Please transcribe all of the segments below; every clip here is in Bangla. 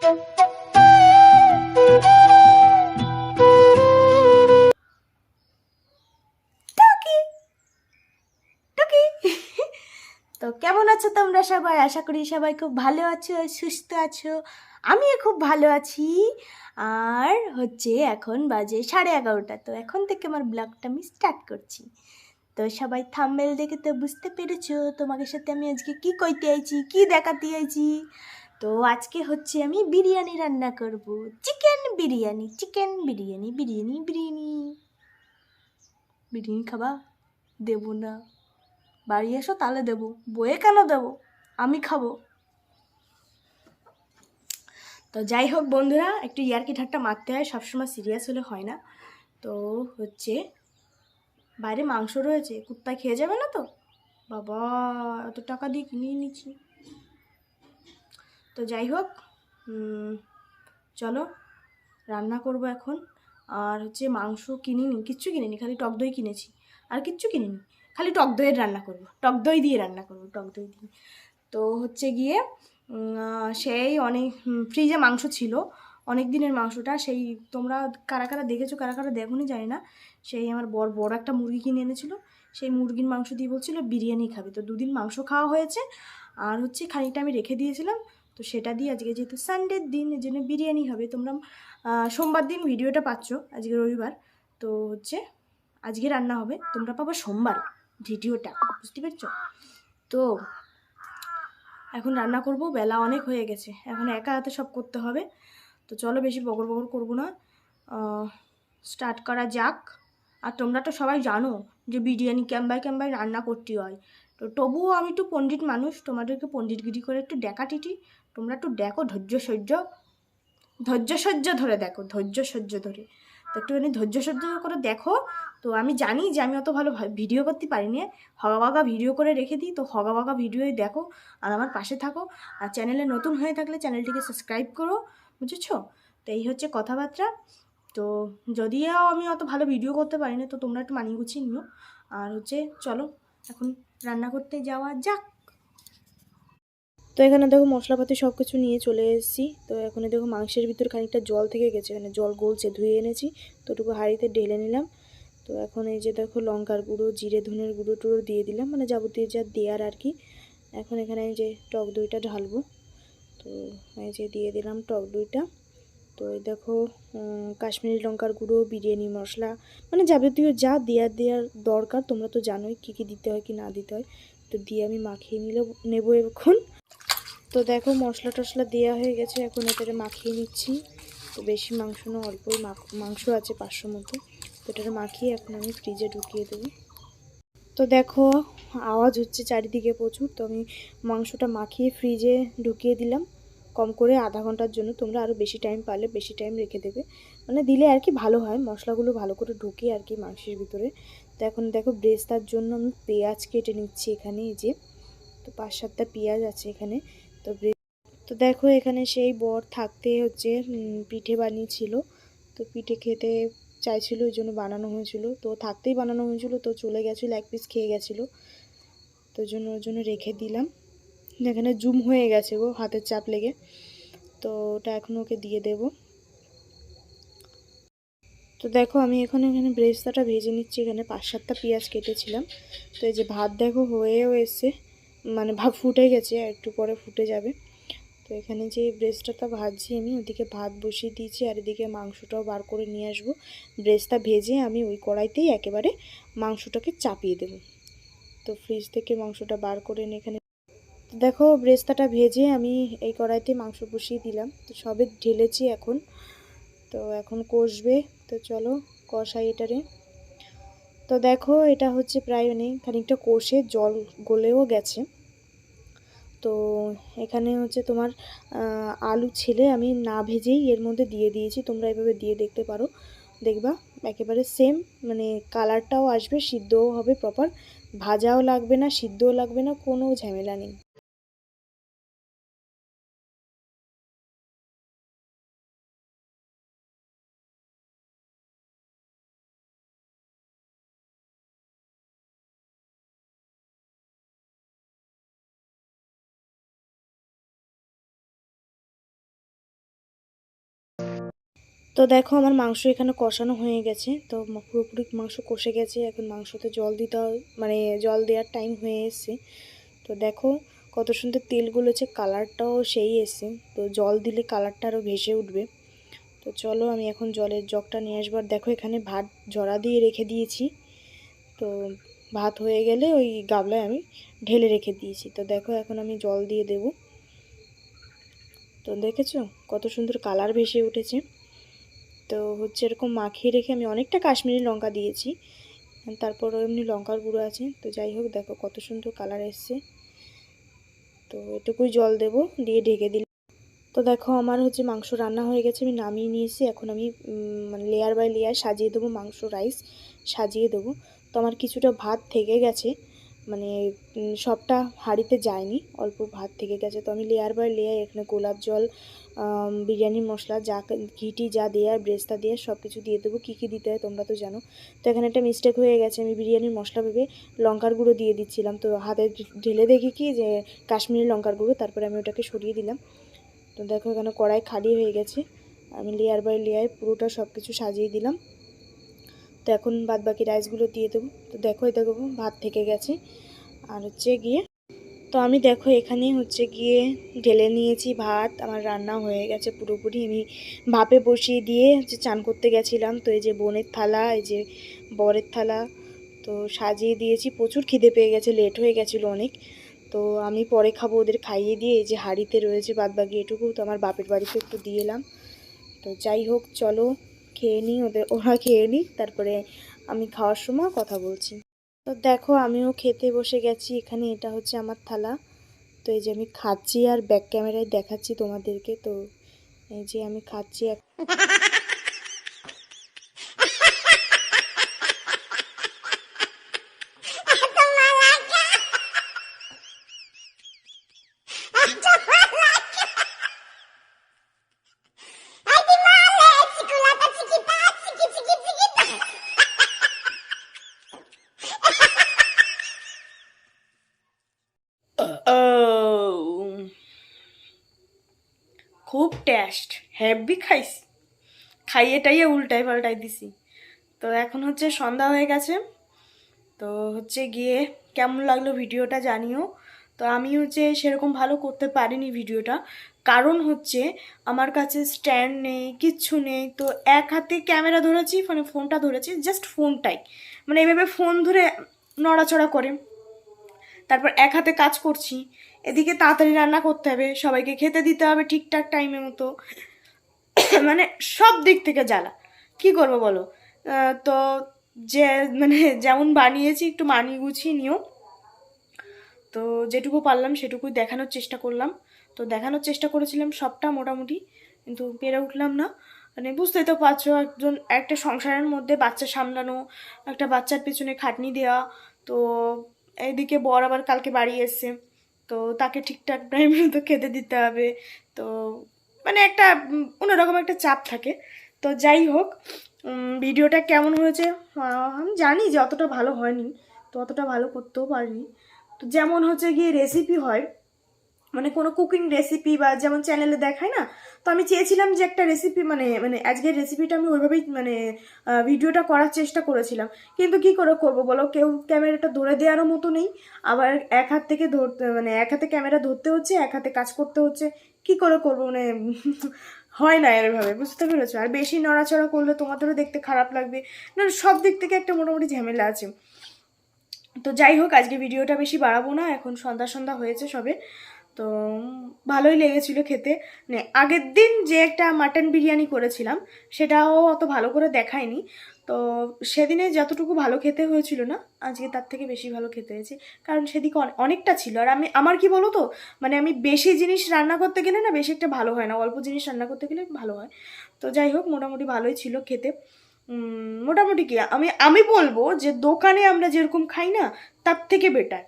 তো কেমন আছো তোমরা সবাই? আশা করি সবাই খুব ভালো আছো সুস্থ আছো। আমিও খুব ভালো আছি। আর হচ্ছে এখন বাজে সাড়ে এগারোটা। তো এখন থেকে আমার ব্লগটা আমি স্টার্ট করছি। তো সবাই থাম্বেল দেখে তো বুঝতে পেরেছ তোমাদের সাথে আমি আজকে কি কইতে আইছি, কি দেখাতে আইছি। তো আজকে হচ্ছে আমি বিরিয়ানি রান্না করব। Chicken biryani chicken biryani biryani biryani. Biryani খাবা? দেবো না। বাড়ি এসো, তাহলে দেবো। বয়ে কেন দেবো? আমি খাব। তো যাই হোক বন্ধুরা, একটু ইয়ারকি ঠাট্টা মারতে হয়, সবসময় সিরিয়াস হলে হয় না। তো হচ্ছে, বাইরে মাংস রয়েছে, কুত্তা খেয়ে যাবে না তো? বাবা, এত টাকা দিয়ে কিনে নিচ্ছি তো যাই হোক চলো রান্না করব এখন। আর হচ্ছে মাংস কিনিনি, কিচ্ছু কিনিনি, খালি টক দই কিনেছি। আর কিচ্ছু কিনিনি, খালি টক দইয়ের রান্না করব। টক দই দিয়ে রান্না করব, টক দই দিয়ে। তো হচ্ছে গিয়ে সেই অনেক ফ্রিজে মাংস ছিল। অনেক দিনের মাংসটা, সেই তোমরা কারা কারা দেখেছ, কারা কারা দেখোনি জানি না। সেই আমার বড় বড় একটা মুরগি কিনে এনেছিল। সেই মুরগির মাংস দিয়ে বলছিল, বিরিয়ানি খাবে। তো দুদিন মাংস খাওয়া হয়েছে। আর হচ্ছে খানিকটা আমি রেখে দিয়েছিলাম। তো সেটা দিয়ে আজকে যেহেতু সানডের দিন এর জন্য বিরিয়ানি হবে। তোমরা সোমবার দিন ভিডিওটা পাচ্ছ আজকে রবিবার। তো হচ্ছে, আজকে রান্না হবে, তোমরা পাবো সোমবার ভিডিওটা, বুঝতে পারছ? তো এখন রান্না করব, বেলা অনেক হয়ে গেছে। এখন একা হাতে সব করতে হবে। তো চলো বেশি বগর বগর করব না। স্টার্ট করা যাক। আর তোমরা তো সবাই জানো যে বিরিয়ানি ক্যাম্বাই ক্যাম্বাই রান্না করতে হয়। তো তবুও আমি একটু পণ্ডিত মানুষ, তোমাদেরকে পণ্ডিতগিরি করে একটু দেখা টিটি। তোমরা একটু দেখো ধৈর্য সহ্য ধৈর্য সহ্য ধরে দেখো, ধৈর্য সহ্য ধরে। তো একটুখানি ধৈর্য সহ্য করে দেখো। তো আমি জানি যে আমি অত ভালো ভিডিও করতে পারিনি। হগাবাগা ভিডিও করে রেখে দিই। তো হগাবাগা ভিডিওই দেখো আর আমার পাশে থাকো। আর চ্যানেলে নতুন হয়ে থাকলে চ্যানেলটিকে সাবস্ক্রাইব করো, বুঝেছ? তো এই হচ্ছে কথাবার্তা। তো যদিও আমি অত ভালো ভিডিও করতে পারি না তো তোমরা একটু মানিয়ে গুছিয়ে নিও। আর হচ্ছে, চলো, এখন রান্না করতে যাওয়া যাক। তো এখানে দেখো মশলাপাতি সব কিছু নিয়ে চলে এসেছি। তো এখানে দেখো মাংসের ভিতর খানিকটা জল থেকে গেছে, এখানে জল গলছে, ধুয়ে এনেছি। তো ওটুকু হাঁড়িতে ঢেলে নিলাম। তো এখন এই যে দেখো লঙ্কার গুঁড়ো, জিরে, ধনের গুঁড়ো টুড়ো দিয়ে দিলাম মানে যাবতীয় যা দেওয়ার আর কি। এখন এখানে এই যে টক দইটা ঢালবো। তো এই যে দিয়ে দিলাম টক দইটা। তো এই দেখো কাশ্মীরি লঙ্কার গুঁড়ো, বিরিয়ানি মশলা মানে যাবতীয় যা দেওয়ার দেওয়ার দরকার, তোমরা তো জানোই কী কী দিতে হয়, কি না দিতে হয়। তো দিয়ে আমি মাখিয়ে নিলে, নেব এখন। তো দেখো, মশলা টশলা দেওয়া হয়ে গেছে, এখন এটাকে মাখিয়ে নিচ্ছি। তো বেশি মাংস না, অল্পই মাংস আছে পাঁচশো মতো। তো এটাকে মাখিয়ে এখন আমি ফ্রিজে ঢুকিয়ে দেবো। তো দেখো, আওয়াজ হচ্ছে চারিদিকে প্রচুর, তো আমি মাংসটা মাখিয়ে ফ্রিজে ঢুকিয়ে দিলাম। কম করে আধা ঘণ্টার জন্য তোমরা আরও বেশি টাইম পারলে বেশি টাইম রেখে দেবে। মানে দিলে আর কি ভালো হয়, মশলাগুলো ভালো করে ঢুকে আর কি মাংসের ভিতরে। তো এখন দেখো ব্রেস্তার জন্য আমি পেঁয়াজ কেটে নিচ্ছি এখানে, এই যে। তো পাঁচ সাতটা পেঁয়াজ আছে এখানে। তো তো দেখো এখানে সেই বর থাকতে হচ্ছে পিঠে বানিয়েছিল। তো পিঠে খেতে চাইছিল, ওই জন্য বানানো হয়েছিল। তো থাকতেই বানানো হয়েছিল, তো চলে গেছিল, এক পিস খেয়ে গেছিল। তো ওই জন্য ওর জন্য রেখে দিলাম। এখানে জুম হয়ে গেছে গো হাতের চাপ লেগে। তো ওটা এখন ওকে দিয়ে দেব। তো দেখো আমি এখন এখানে ব্রেস্তাটা ভেজে নিচ্ছি। এখানে পাঁচ সাতটা পেঁয়াজ কেটেছিলাম। তো এই যে ভাত দেখো হয়েও এসছে। মানে ভাত ফুটে গেছে একটু পরে ফুটে যাবে। তো এখানে যে ব্রেস্টটা ভাজছি আমি, ওদিকে ভাত বসিয়ে দিয়েছি, আর এদিকে মাংসটাও বার করে নিয়ে আসব। ব্রেস্টটা ভেজে আমি ওই কড়াইতেই একেবারে মাংসটাকে চাপিয়ে দেবো। তো ফ্রিজ থেকে মাংসটা বার করে এখানে দেখো, ব্রেস্তাটা ভেজে আমি এই কড়াইতে মাংস বসিয়ে দিলাম। তো সবে ঢেলেছি এখন। তো এখন কষবে। তো চলো কষাই এটারে। তো দেখো, এটা হচ্ছে প্রায় অনেক খানিকটা কষে জল গলেও গেছে। তো এখানে হচ্ছে তোমার আলু ছেলে আমি না ভেজেই এর মধ্যে দিয়ে দিয়েছি। তোমরা এভাবে দিয়ে দেখতে পারো। দেখবা, একেবারে সেম মানে কালারটাও আসবে, সিদ্ধও হবে প্রপার ভাজাও লাগবে না, সিদ্ধও লাগবে না, কোনো ঝামেলা নেই। তো দেখো আমার মাংস এখানে কষানো হয়ে গেছে। তো পুরোপুরি মাংস কষে গেছে। এখন মাংসতে জল দিতে মানে জল দেওয়ার টাইম হয়ে এসছে। তো দেখো কত সুন্দর তেলগুলো হচ্ছে কালারটাও সেই এসছে। তো জল দিলে কালারটা আরও ভেসে উঠবে। তো চলো আমি এখন জলের জগটা নিয়ে আসব। আর দেখো এখানে ভাত জড়া দিয়ে রেখে দিয়েছি। তো ভাত হয়ে গেলে ওই গাবলায় আমি ঢেলে রেখে দিয়েছি। তো দেখো এখন আমি জল দিয়ে দেব। তো দেখেছ কত সুন্দর কালার ভেসে উঠেছে। তো হচ্ছে এরকম মাখিয়ে রেখে আমি অনেকটা কাশ্মীরি লঙ্কা দিয়েছি। তারপর এমনি লঙ্কার গুঁড়ো আছে। তো যাই হোক, দেখো কত সুন্দর কালার এসছে। তো এটুকুই জল দেব, দিয়ে ঢেকে দিলাম। তো দেখো আমার হচ্ছে মাংস রান্না হয়ে গেছে, আমি নামিয়ে নিয়েছি। এখন আমি মানে লেয়ার বাই লেয়ার সাজিয়ে দেবো মাংস রাইস সাজিয়ে দেবো। তো আমার কিছুটা ভাত থেকে গেছে। মানে সবটা হাঁড়িতে যায়নি, অল্প ভাত থেকে গেছে। তো আমি লেয়ার বাই লেয়ার এখানে গোলাপ জল বিরিয়ানি মশলা, যা ঘিটি যা দেওয়ার ব্রেস্তা দিয়ে সব কিছু দিয়ে দেবো। কী কী দিতে হয় তোমরা তো জানো। তো এখানে একটা মিস্টেক হয়ে গেছে, আমি বিরিয়ানির মশলা ভেবে লঙ্কার গুঁড়ো দিয়ে দিচ্ছিলাম। তো হাতে ঢেলে দেখি কি যে, কাশ্মীরি লঙ্কার গুঁড়ো, তারপরে আমি ওটাকে সরিয়ে দিলাম। তো দেখো এখানে কড়াই খালি হয়ে গেছে। আমি লেয়ার বাই লেয়ার পুরোটা সব কিছু সাজিয়ে দিলাম। তো এখন বাদ বাকি রাইসগুলো দিয়ে দেবো। তো দেখো, এই দেখো, ভাত থেকে গেছে। আর হচ্ছে গিয়ে, তো আমি দেখো এখানে হচ্ছে গিয়ে ঢেলে নিয়েছি ভাত। আমার রান্না হয়ে গেছে পুরোপুরি। আমি ভাপে বসিয়ে দিয়ে হচ্ছে চান করতে গেছিলাম। তো এই যে বোনের থালা, এই যে বরের থালা, তো সাজিয়ে দিয়েছি। প্রচুর খিদে পেয়ে গেছে লেট হয়ে গেছিল অনেক। তো আমি পরে খাব ওদের খাইয়ে দিয়ে। এই যে হাঁড়িতে রয়েছে বাদ বাকি এটুকু, তো আমার বাপের বাড়িতে একটু দিয়ে এলাম। তো যাই হোক, চলো। খেয়ে নিই, ওদের ওরা খেয়ে নিই তারপরে আমি খাওয়ার সময় কথা বলছি। তো দেখো, আমিও খেতে বসে গেছি, এখানে এটা হচ্ছে আমার থালা। তো এই যে আমি খাচ্ছি আর ব্যাক ক্যামেরায় দেখাচ্ছি তোমাদেরকে, তো এই যে আমি খাচ্ছি হ্যাভি খাইছি। খাইয়ে টাইয়ে উল্টাই পাল্টাই দিছি। তো এখন হচ্ছে সন্ধ্যা হয়ে গেছে। তো হচ্ছে গিয়ে কেমন লাগল ভিডিওটা জানিও। তো আমি হচ্ছে সেরকম ভালো করতে পারিনি ভিডিওটা। কারণ হচ্ছে আমার কাছে স্ট্যান্ড নেই, কিচ্ছু নেই। তো এক হাতে ক্যামেরা ধরেছি মানে ফোনটা ধরেছি জাস্ট ফোনটাই মানে এভাবে ফোন ধরে নড়াচড়া করে। তারপর এক হাতে কাজ করছি। এদিকে তাড়াতাড়ি রান্না করতে হবে, সবাইকে খেতে দিতে হবে ঠিকঠাক টাইমে মতো। মানে সব দিক থেকে জ্বালা। কি করব বলো? তো যে মানে যেমন বানিয়েছি, একটু মানিয়ে গুছিয়ে নিও। তো যেটুকু পারলাম সেটুকুই দেখানোর চেষ্টা করলাম। তো দেখানোর চেষ্টা করেছিলাম, সবটা মোটামুটি, কিন্তু পেরে উঠলাম না। মানে বুঝতেই তো পারছ, একজন, একটা সংসারের মধ্যে বাচ্চা সামলানো, একটা বাচ্চার পেছনে খাটনি দেওয়া তো এইদিকে বর আবার কালকে বাড়ি এসছে, তো তাকে ঠিকঠাক টাইমে তো খেতে দিতে হবে। তো মানে একটা অন্যরকম একটা চাপ থাকে। তো যাই হোক ভিডিওটা কেমন হয়েছে আমি জানি যে অতটা ভালো হয়নি, তো অতটা ভালো করতেও পারিনি। তো যেমন হচ্ছে গিয়ে রেসিপি হয় মানে কোনো কুকিং রেসিপি বা যেমন চ্যানেলে দেখায় না, তো আমি চেয়েছিলাম যে একটা রেসিপি মানে মানে আজকের রেসিপিটা আমি ওইভাবেই মানে ভিডিওটা করার চেষ্টা করেছিলাম। কিন্তু কি করে করব বলো? কেউ ক্যামেরাটা ধরে দেওয়ারও মতো নেই, আবার এক হাত থেকে ধরতে মানে এক হাতে ক্যামেরা ধরতে হচ্ছে, এক হাতে কাজ করতে হচ্ছে কি করে করব? মানে হয় না এরভাবে, বুঝতে পেরেছ? আর বেশি নড়াচড়া করলে তোমাদেরও দেখতে খারাপ লাগবে। না, সব দিক থেকে একটা মোটামুটি ঝামেলা আছে। তো যাই হোক, আজকে ভিডিওটা বেশি বাড়াবো না, এখন সন্ধ্যা সন্ধ্যা হয়েছে সবে। তো ভালোই লেগেছিল খেতে। আগের দিন যে একটা মাটন বিরিয়ানি করেছিলাম, সেটাও অত ভালো করে দেখায়নি। তো সেদিনে যতটুকু ভালো খেতে হয়েছিল না, আজকে তার থেকে বেশি ভালো খেতে হয়েছে। কারণ সেদিকে অনে- অনেকটা ছিল। আর আমি আমার কি বলো তো? মানে আমি বেশি জিনিস রান্না করতে গেলে না বেশি একটা ভালো হয় না। অল্প জিনিস রান্না করতে গেলে ভালো হয়। তো যাই হোক, মোটামুটি ভালোই ছিল খেতে। মোটামুটি কি? আমি আমি বলব যে দোকানে আমরা যেরকম খাই না, তার থেকে বেটার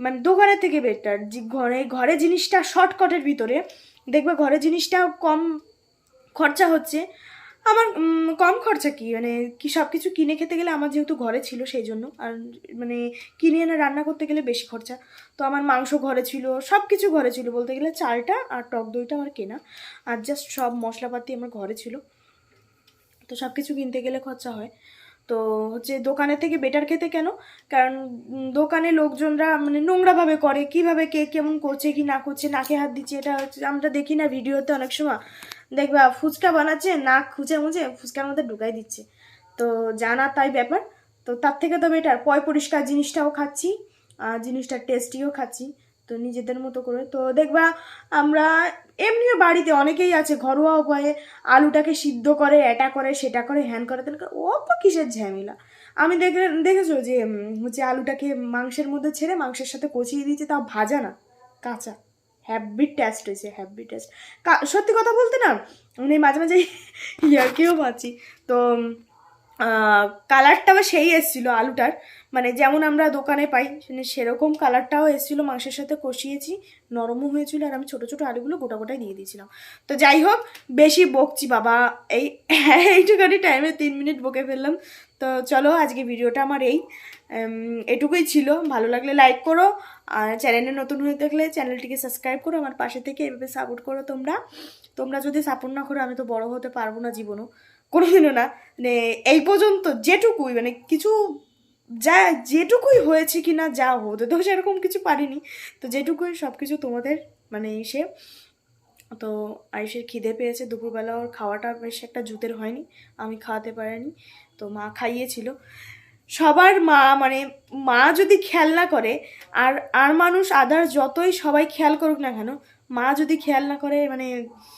মানে দোকানের থেকে বেটার যে ঘরে ঘরে জিনিসটা শর্টকাটের ভিতরে। দেখবে ঘরে জিনিসটা কম খরচা হচ্ছে। আমার কম খরচা কি? মানে কি সব কিছু কিনে খেতে গেলে আমার যেহেতু ঘরে ছিল সেই জন্য আর মানে কিনে এনে রান্না করতে গেলে বেশি খরচা। তো আমার মাংস ঘরে ছিল সব কিছু ঘরে ছিল বলতে গেলে চালটা আর টক দইটা আমার কেনা, আর জাস্ট সব মশলাপাতি আমার ঘরে ছিল। তো সব কিছু কিনতে গেলে খরচা হয়। তো হচ্ছে দোকানের থেকে বেটার খেতে কেন? কারণ দোকানে লোকজনরা মানে নোংরাভাবে করে, কীভাবে কে কেমন করছে, কি না করছে, নাকে হাত দিচ্ছে, এটা হচ্ছে, আমরা দেখি না ভিডিওতে অনেক সময়। দেখবা, ফুচকা বানাচ্ছে, নাক খুঁজে মুছে ফুচকার মধ্যে ঢুকাই দিচ্ছে। তো জানা তাই ব্যাপার। তো তার থেকে তো বেটার পয় পরিষ্কার জিনিসটাও খাচ্ছি জিনিসটা টেস্টিও খাচ্ছি। তো নিজেদের মতো করে। তো দেখবা, আমরা এমনিও বাড়িতে অনেকেই আছে ঘরোয়া উপায়ে। আলুটাকে সিদ্ধ করে, এটা করে, সেটা করে, হ্যান করে তেন করে, ও তো কিসের ঝামেলা? আমি দেখে, দেখেছ যে হচ্ছে আলুটাকে মাংসের মধ্যে ছেড়ে মাংসের সাথে কচিয়ে দিয়েছে, তাও ভাজা না, কাঁচা। হ্যাভি টেস্ট হয়েছে হ্যাভি টেস্ট সত্যি কথা বলতে না মানে মাঝে মাঝে ইয়ারকেও পাচ্ছি তো কালারটাও সেই এসেছিল আলুটার। মানে যেমন আমরা দোকানে পাই মানে সেরকম কালারটাও এসেছিল, মাংসের সাথে কষিয়েছি, নরমও হয়েছিল, আর আমি ছোটো ছোটো আলুগুলো গোটা গোটাই দিয়ে দিয়েছিলাম। তো যাই হোক, বেশি বকছি বাবা, এই এইটুখানি টাইমে তিন মিনিট বকে ফেললাম। তো চলো, আজকে ভিডিওটা আমার এই। এটুকুই ছিল। ভালো লাগলে লাইক করো, আর চ্যানেলে নতুন হয়ে থাকলে চ্যানেলটিকে সাবস্ক্রাইব করো, আমার পাশে থেকে এভাবে সাপোর্ট করো তোমরা। তোমরা যদি সাপোর্ট না করো, আমি তো বড় হতে পারব না জীবনও। কোনোদিনও না। মানে এই পর্যন্ত যেটুকুই মানে কিছু যা, যেটুকুই হয়েছে কি না যা হতে তো সেরকম কিছু পারিনি। তো যেটুকুই সব কিছু তোমাদের মানে এসে তো আয়ুষের খিদে পেয়েছে, দুপুরবেলা ওর খাওয়াটা বেশ একটা জুতের হয়নি, আমি খাওয়াতে পারিনি, তো মা খাইয়েছিল। সবার মা মানে মা যদি খেয়াল না করে, আর আর মানুষ, আদার যতই সবাই খেয়াল করুক না কেন, মা যদি খেয়াল না করে মানে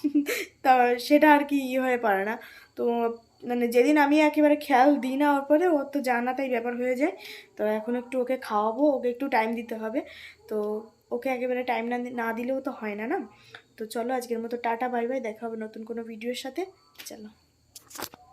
সেটা আর কি ইয়ে হয়ে পারে না। তো মানে যেদিন আমি একেবারে খেয়াল দিই না ওর পরে ওর তো জানা তাই ব্যাপার হয়ে যায়। তো এখন একটু ওকে খাওয়াবো, ওকে একটু টাইম দিতে হবে। তো ওকে একেবারে টাইম না না দিলেও তো হয় না না? তো চলো আজকের মতো টাটা বাই বাই দেখা হবে নতুন কোনো ভিডিওর সাথে। চলো।